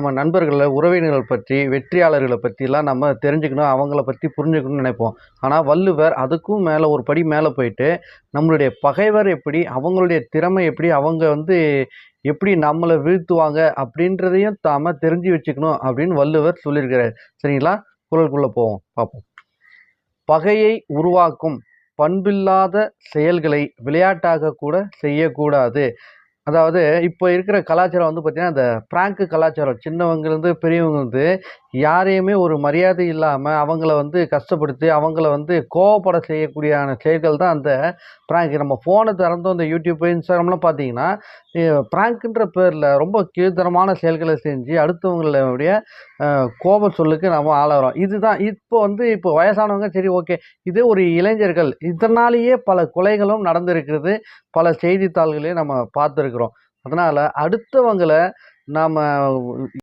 நம்ம நண்பர்களை உறவினர்கள் பற்றி வெற்றியாளர்களை பற்றிலாம் நம்ம தெரிஞ்சுக்கணும் அவங்கள பற்றி புரிஞ்சுக்கணும்னு நினைப்போம். ஆனால் வள்ளுவர் அதுக்கும் மேலே ஒரு படி மேலே போயிட்டு நம்மளுடைய பகைவர் எப்படி அவங்களுடைய திறமை எப்படி அவங்க வந்து எப்படி நம்மளை வீழ்த்துவாங்க அப்படின்றதையும் தாம தெரிஞ்சு வச்சுக்கணும் அப்படின்னு வள்ளுவர் சொல்லியிருக்கிறார். சரிங்களா? குரலுக்குள்ளே போவோம் பார்ப்போம். பகையை உருவாக்கும் பண்பில்லாத செயல்களை விளையாட்டாக கூட செய்யக்கூடாது. அதாவது இப்போ இருக்கிற கலாச்சாரம் வந்து பார்த்திங்கன்னா அந்த பிராங்கு கலாச்சாரம் சின்னவங்கலேருந்து பெரியவங்க வந்து யாரையுமே ஒரு மரியாதை இல்லாமல் அவங்கள வந்து கஷ்டப்படுத்தி அவங்கள வந்து கோவப்பட செய்யக்கூடியான செயல்கள் தான் அந்த பிராங்க் நம்ம ஃபோனை திறந்தோம் இந்த யூடியூப் இன்ஸ்டாகிராம்லாம் பார்த்தீங்கன்னா பிராங்க்குன்ற பேரில் ரொம்ப கீழ்த்தரமான செயல்களை செஞ்சு அடுத்தவங்களுடைய கோப சொல்லுக்கு நம்ம ஆளாகிறோம். இதுதான். இப்போ வந்து இப்போ வயசானவங்க சரி ஓகே. இது ஒரு இளைஞர்கள் இதனாலேயே பல கொலைகளும் நடந்திருக்கிறது. பல செய்தித்தாள்களையும் நம்ம பார்த்துருக்குறோம். அதனால் அடுத்தவங்களை நாம்